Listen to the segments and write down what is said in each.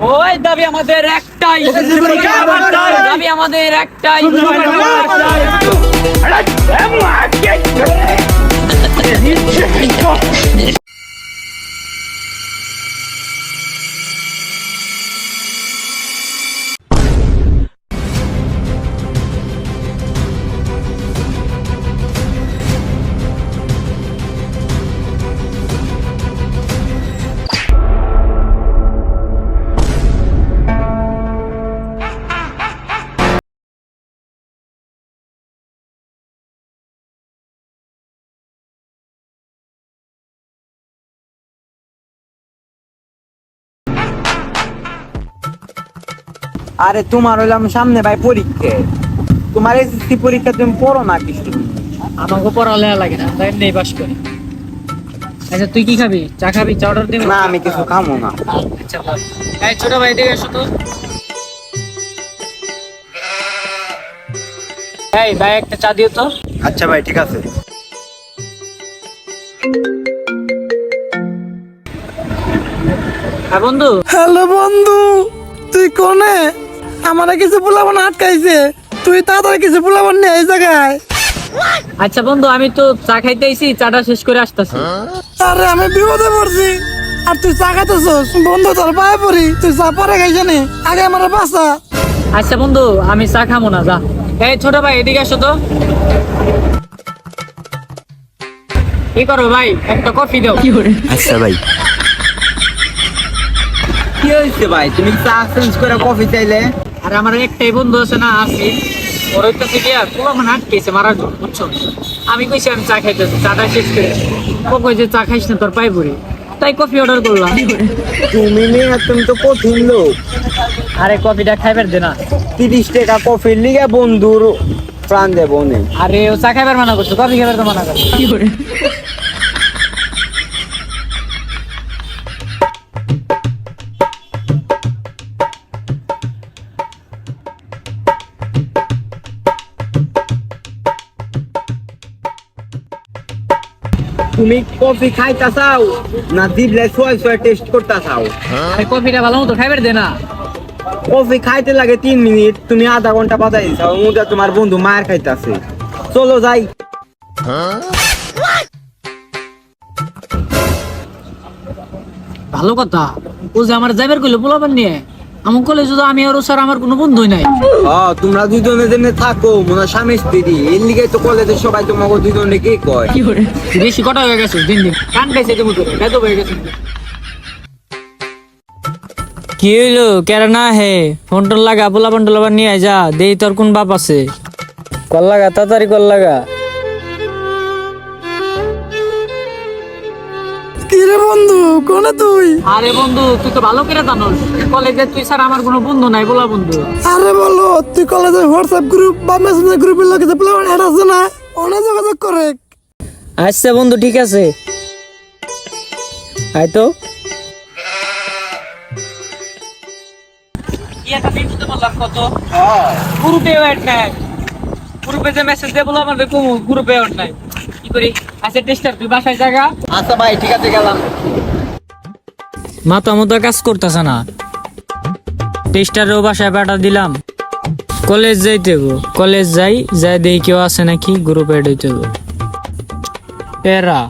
ওই দাবি আমাদের একটাই। দাবি আমাদের একটাই। আরে তোমার হইলাম সামনে ভাই পরীক্ষা। তোমার এসএসসি পরীক্ষা তুমি পড়ো না কিছু? আমাকে পড়ালেখা লাগে না তাই নেই পাস করি। আচ্ছা তুই কি খাবি? চা খাবি? চা অর্ডার দিবি? না আমি কিছু খামো না। আচ্ছা ভাই এই ছোট ভাই দিকে এসো তো। এই ভাই একটা চা দিও তো। আচ্ছা ভাই ঠিক আছে। হ্যাঁ বন্ধু। হ্যালো বন্ধু। তুই কোনে? আমার কিছু পোলাবন আটকাইছে। তুই তাড়াতাড়ি কিছু পোলাবন নিয়ে এই জায়গায়। আচ্ছা বন্ধু আমি তো চা খাইতে আইছি চাটা শেষ করে আসতেছি। আরে আমি বিপদে পড়ছি। আর তুই চা খাইতেছস? বন্ধু তোর পায়ে পড়ি। তুই চা পরে খাইছে নি? আগে আমার বাসা আচ্ছা বন্ধু আমি চা খামো না যা। এই ছোট ভাই এদিকে আসো তো। কি করো ভাই? একটা কফি দাও। আচ্ছা ভাই। কি হয়েছে ভাই? তুমি চা চেঞ্জ করে কফি চাইলে? আর আমার একটাই বন্ধু আছে না আসি ওর হইতেছে কি আর পুরো মানে আটকেছে মারার জন্য বুঝছ? আমি কইছি আমি চা খাইতেছি চাটা শেষ করে ও কই যে চা খাইস না তোর পাই পড়ি। তাই কফি অর্ডার করলাম। তুমি নিয়ে তুমি তো কঠিন লোক। আরে কফিটা খাইবার দে না। তিরিশ টাকা কফির লিগে বন্ধুর প্রাণ দেব আরে ও চা খাইবার মানা করছ কফি খাইবার তো মানা করছ। তুমি কফি খাইতা চাও না দিবলে ছয় ছয় টেস্ট করতা চাও? আরে কফিটা ভালো মতো খাইবার দে না। কফি খাইতে লাগে তিন মিনিট তুমি আধা ঘণ্টা বাজাই দিছাও মুদা তোমার বন্ধু মায়ের খাইতাছে। চলো যাই। ভালো কথা ও যে আমার যাইবার কইলো পোলাপান নিয়ে। আমার কলেজ তো আমি আর স্যার আমার কোনো বন্ধুই নাই। তোমরা দুজনে জেনে থাকো মনে হয় স্বামী স্ত্রী। এর লিগে তো কলেজে সবাই তোমাকে দুজনে কি কয়? তুই বেশি কটা হয়ে গেছে দিন দিন। কান খাইছে তুমি তোরে বেদ হয়ে গেছে। কি হইল? কেরা না হে? ফোন টোন লাগা পোলা ফোন টোলা নিয়ে আয় যা দেই তোর কোন বাপ আছে। কল লাগা তাড়াতাড়ি কল লাগা। বন্ধু কোনে তুই? আরে বন্ধু তুই তো ভালো করে জানোস। কলেজে তুই স্যার আমার কোনো বন্ধু নাই বলা বন্ধু। আরে বলো তুই কলেজের হোয়াটসঅ্যাপ গ্রুপ বা মেসেঞ্জার গ্রুপের লোকে যে পোলাবন অ্যাড আছে না অনেক যোগাযোগ করে। আচ্ছা বন্ধু ঠিক আছে। আয় তো। বললাম কত? গ্রুপে অ্যাড নাই। গ্রুপে যে মেসেজ দিয়ে বললাম আমাদের গ্রুপে অ্যাড নাই। কি করি? আচ্ছা টেস্টার তুই বাসায় জায়গা? আচ্ছা ভাই ঠিক আছে গেলাম। মাথা মতো কাজ করতেছে না। টেস্টারও বাসায় পাঠা দিলাম। কলেজ যাইতে কলেজ যাই যাই দেখি কেউ আছে নাকি গ্রুপ এড হইতে গো এরা।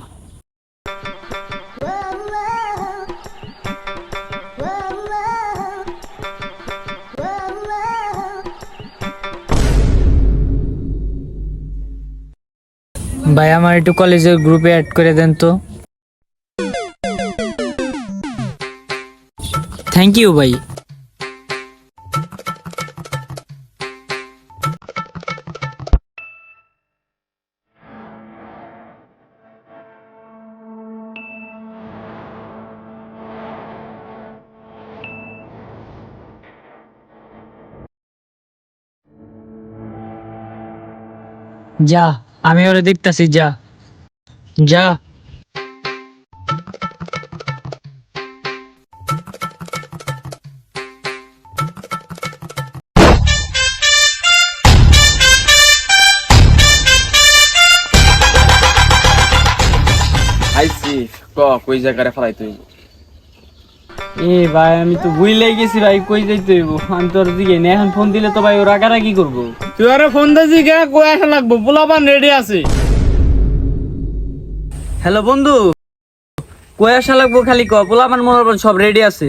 ভাই, আমার একটু কলেজের গ্রুপে অ্যাড করে দেন তো। থ্যাংক ইউ ভাই যা আমি ওরে দেখতাছি যা যা কই জায়গায় ফেলাই তুই? এ ভাই আমি তো ভুলে গেছি ভাই কই যাইতে হইব? আমি তোর দিকে নে এখন ফোন দিলে তো ভাই ও রাগারাগি করব। তুই আরে ফোন দিয়েছি কে কই আসা লাগবো? পোলাপান রেডি আছে। হ্যালো বন্ধু। কই আসা লাগবো খালি ক? পোলাপান মনে সব রেডি আছে।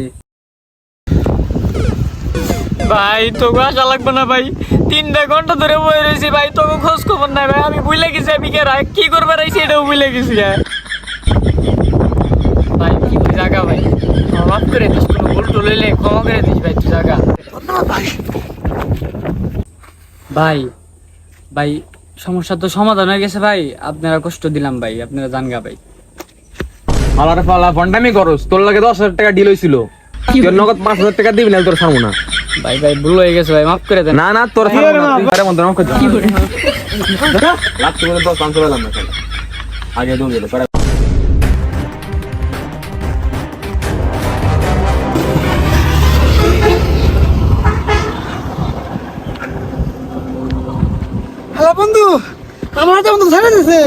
ভাই তোকে আসা লাগবে না ভাই। তিনটা ঘণ্টা ধরে বয়ে রয়েছি ভাই তোকে খোঁজ খবর নাই ভাই। আমি ভুলে গেছি আমি কে কি করবার আইছি এটাও ভুলে গেছি গা। ভাই কি তুই জাগা ভাই আমার মাফ করে দিস কোনো ভুল টুল হইলে ক্ষমা করে দিস ভাই তুই জাগা। ভাই ভাই সমস্যা তো সমাধান হয়ে গেছে ভাই। আপনারা কষ্ট দিলাম ভাই আপনারা জানগা ভাই। আমার পালা ফন্ডামি করস। তোর লাগে দশ হাজার টাকা ডিল হয়েছিল তোর নগদ পাঁচ হাজার টাকা দিবি না তোর ছাড়বো না। ভাই ভাই ভুল হয়ে গেছে ভাই মাফ করে দেন। না না তোর ছাড়বো না। আরে মন্ত্র মাফ করে দে। লাগছে বলে? দশ পাঁচশো পেলাম না। আগে দৌড় গেলে আমার তো বন্ধু ছেড়ে দিছে।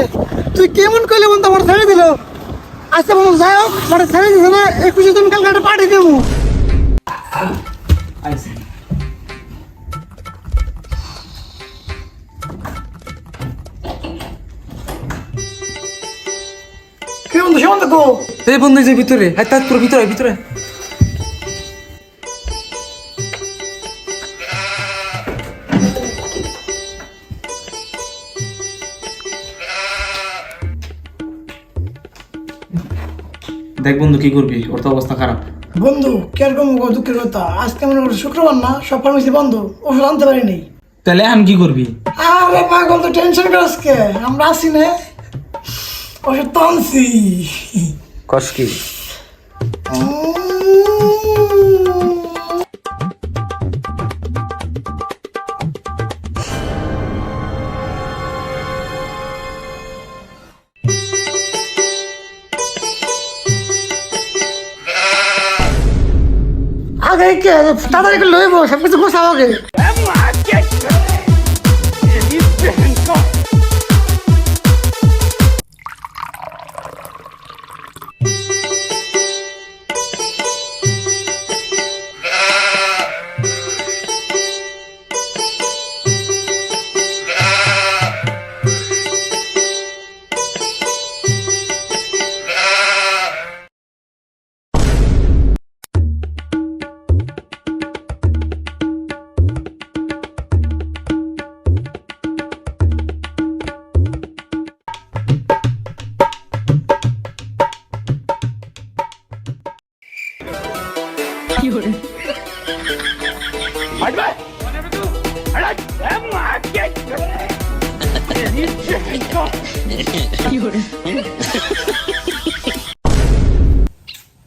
তুই কেমন করলে বন্ধু আমার ছেড়ে দিল? আচ্ছা বন্ধু যাই হোক মানে ছেড়ে দিছে না একুশে তুমি কালকে একটা পাঠিয়ে দেবো। কে বন্ধু সে বন্ধু গো এই বন্ধু যে ভিতরে হ্যাঁ তার ভিতরে ভিতরে। দেখ বন্ধু কি করবি? ওর তো অবস্থা খারাপ। বন্ধু কীরকম গো দুঃখের কথা। আজকে আমার করো শুক্রবার না সব ফার্মেসি বন্ধ। ওষুধ আনতে পারিনি। তাহলে আমি কি করবি? আরে পাগল তো টেনশন করে আজকে। আমরা আসি না। ওষুধ তো আনছি। কস আগে কে? তাড়াতাড়ি করে লইব সব কিছু গোছাও আগে।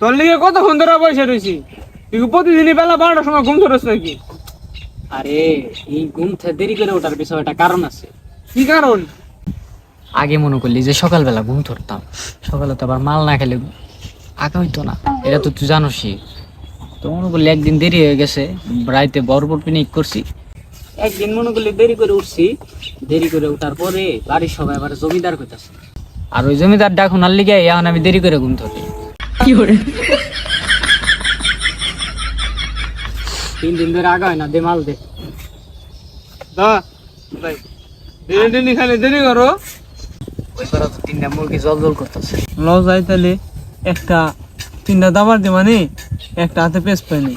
তোর লিগে কতক্ষণ ধরে বসে রয়েছি? তুই প্রতিদিনই বেলা বারোটার সময় ঘুম ধরস নাকি? আরে এই ঘুম থেকে দেরি করে ওঠার পিছনে একটা কারণ আছে। কি কারণ? আগে মনে করলি যে সকালবেলা ঘুম ধরতাম। সকালে তো আবার মাল না খেলে আঁকা হইতো না। এটা তো তুই জানোসই। তো মনে করলি একদিন দেরি হয়ে গেছে। রাইতে বরবর পিকনিক করছি। একদিন মনে করলি দেরি করে উঠছি। দেরি করে উঠার পরে বাড়ির সবাই আবার জমিদার কইতাছে। আর ওই জমিদার ডাকুন আর লিগে এখন আমি দেরি করে ঘুম ধরি। তিন দিন ধরে আগা হয় না দে মাল দে। দা ভাই দিনে দিনে খালি দেরি করো। ওই পারা তো তিনটা মুরগি জল জল করতেছে। ল যাই তাহলে একটা তিনটা দাবার দি মানে একটা হাতে পেস পাইনি।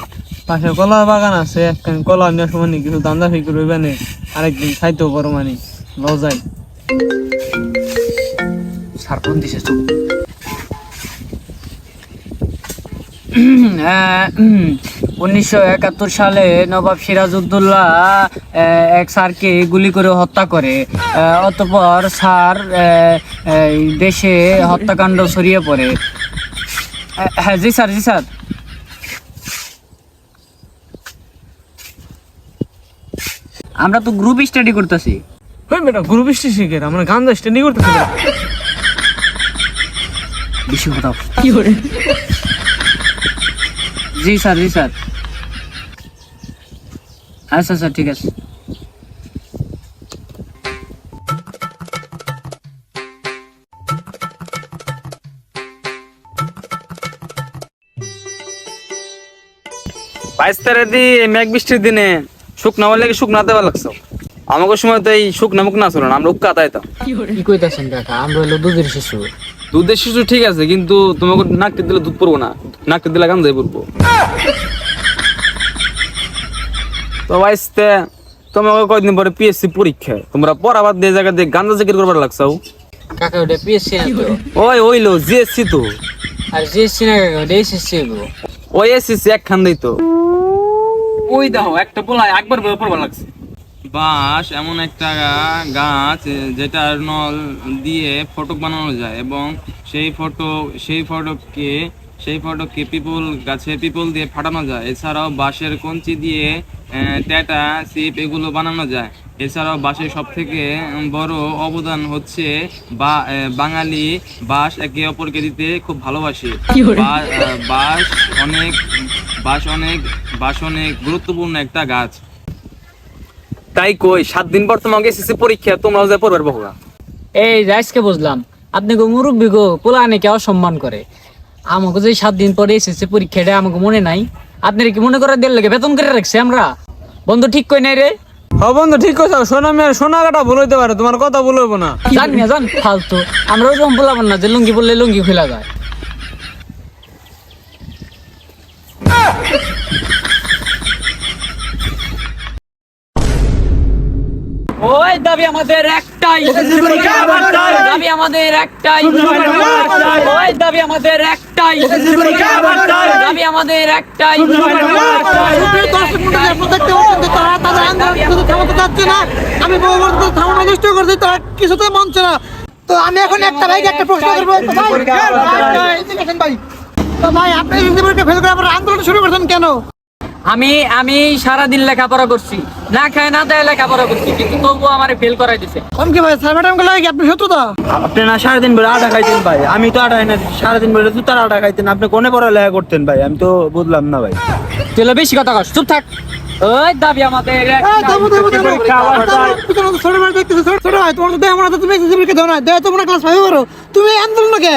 পাশে কলার বাগান আছে একটা কলা নেওয়ার সময় কিছু দান্দা ফিকে রইবে নে আরেকদিন খাইতেও পারো মানে ল যাই। সারপন দিছে চুপ উনিশশো একাত্তর সালে নবাব সিরাজউদ্দৌলা এক স্যারকে গুলি করে হত্যা করে অতঃপর স্যার আহ, দেশে হত্যাকাণ্ড ছড়িয়ে পড়ে। হ্যাঁ জি স্যার জি স্যার। আমরা তো গ্রুপ স্টাডি করতেছি। বেটা গ্রুপ স্টেশন আমরা গান স্ট্যান্ডিং করতেছি বেশি কথা জি স্যার জি স্যার। আচ্ছা স্যার ঠিক আছে। বাইশ তারিখ দি মেঘ বৃষ্টির দিনে শুকনা হলে কি শুকনা দেওয়া লাগছো। আমাকে সময় তো এই শুকনা মুখ না ছিল না আমরা উক্কা তাইতাম। কি কইতাছেন কাকা? আমরা হলো দুধের শিশু। দুধের শিশু ঠিক আছে কিন্তু তোমাকে নাকতে দিলে দুধ পড়ব না। নাকতে দিলে গান্ধাই পড়ব। তো বাইসতে তোমাকে কয়দিন পরে পিএসসি পরীক্ষা। তোমরা পড়াবাদ দিয়ে জায়গা দিয়ে করবার লাগছো কাকা ওটা পিএসসি না তো? ওই ওইলো জিএসসি তো। আর জিএসসি না কাকা ওটা এসএসসি ওই এসএসসি একখান দিই তো। ওই দেখো, একটা পোলায় একবার বয়ে পড়বার লাগছে। বাঁশ এমন একটা গাছ যেটার নল দিয়ে ফটক বানানো যায় এবং সেই ফটক, সেই ফটককে সেই ফটককে পিপল গাছে পিপল দিয়ে ফাটানো যায়। এছাড়াও বাঁশের কঞ্চি দিয়ে ট্যাটা সিপ এগুলো বানানো যায়। এছাড়াও বাঁশের সব থেকে বড় অবদান হচ্ছে বা বাঙালি বাঁশ একে অপরকে দিতে খুব ভালোবাসে। বাঁশ অনেক বাঁশ অনেক বাঁশ অনেক গুরুত্বপূর্ণ একটা গাছ। তাই কই সাত দিন পর তোমাকে এসএসসি পরীক্ষা তোমরাও যা পড়বার বহুগা এই রাইসকে বুঝলাম আপনি গো মুরব্বী গো পোলা অনেকে অসম্মান করে। আমাকে যে সাত দিন পরে এসেছে পরীক্ষাটা আমাকে মনে নাই। আপনার কি মনে করে দেড় লাগে বেতন করে রাখছে আমরা? বন্ধু ঠিক কই নাই রে? হ বন্ধু ঠিক কথা সোনা মেয়ের সোনা কাটা ভুল হইতে পারে তোমার কথা ভুল হইব না। জান না জান ফালতু। আমরা ওরকম বলাবো না যে লুঙ্গি বললে লুঙ্গি খোলা যায়। ওই দাবি আমাদের একটাই। দাবি আমাদের একটাই। ওই দাবি? আমাদের একটাই। দাবি? আমাদের একটাই। আমি বহুবার চেষ্টা করছি তারা কিছুতেই মানছে না। তো আমি এখন একটা ভাইকে একটা প্রশ্ন করব। ভাই, আপনি ফেল করে আবার আন্দোলন শুরু করছেন কেন? আমি আমি সারাদিন লেখাপড়া করছি। না খায় না দেয় লেখাপড়া করছি কিন্তু তবুও আমার ফেল করাই দিছে। আমি কি ভাই স্যার ম্যাডামগুলো কি আপনি শত্রুতা আপনি না সারাদিন ধরে আটা খাইতেন ভাই আমি তো আটা খাই না সারাদিন ধরে জুতার আটা খাইতেন আপনি কোনে পড়ালেখা করতেন ভাই আমি তো বুঝলাম না ভাই। তুই বেশি কথা কস চুপ থাক। ওই দাবি আমাদের তো ছোট ভাই দেখতেছে, ছোট- ভাই, তোমার তো দেহ মনে হয় তুমি দাও না, দেহ তোমরা ক্লাস ফাইভে করো। তুমি আন্দোলন কে?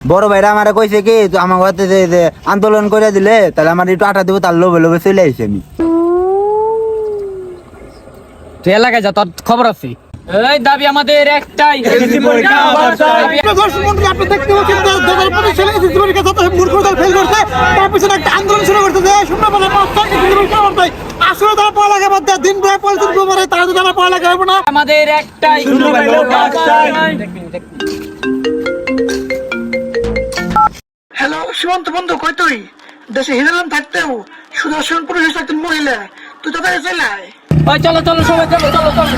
বড় ভাইরা আমারে কইছে কি তো আমার হাতে যে যে আন্দোলন করে দিলে তাহলে আমার একটু আটা দেবো তার লোভে লোভে চলে আইছি আমি। তুই এলাকায় যা তোর খবর আছে? এই দাবি আমাদের একটাই। দাবি- আপনার দর্শক মন্ডলী, আপনি দেখতে পাচ্ছেন যে 2025 সালে SSC পরীক্ষা যত মূর্খ দল fail করছে, তার পিছনে একটা আন্দোলন শুরু করছে যে, শূন্য বলে পাঁচ ছয় SSC পরীক্ষা করতে। আসলে তারা পড়ালেখা বাদ দেয়, দিন প্রায় পঁয়ত্রিশ বছর তারা পড়ালেখা হবে না। আমাদের একটাই। সীমান্ত বন্ধু কই তুই? দেশে হিরালাম থাকতেও সুদর্শন পুরুষ একজন মহিলা। তুই তাদের চলে আয় চলো চলো সবাই চলো চলো চলো।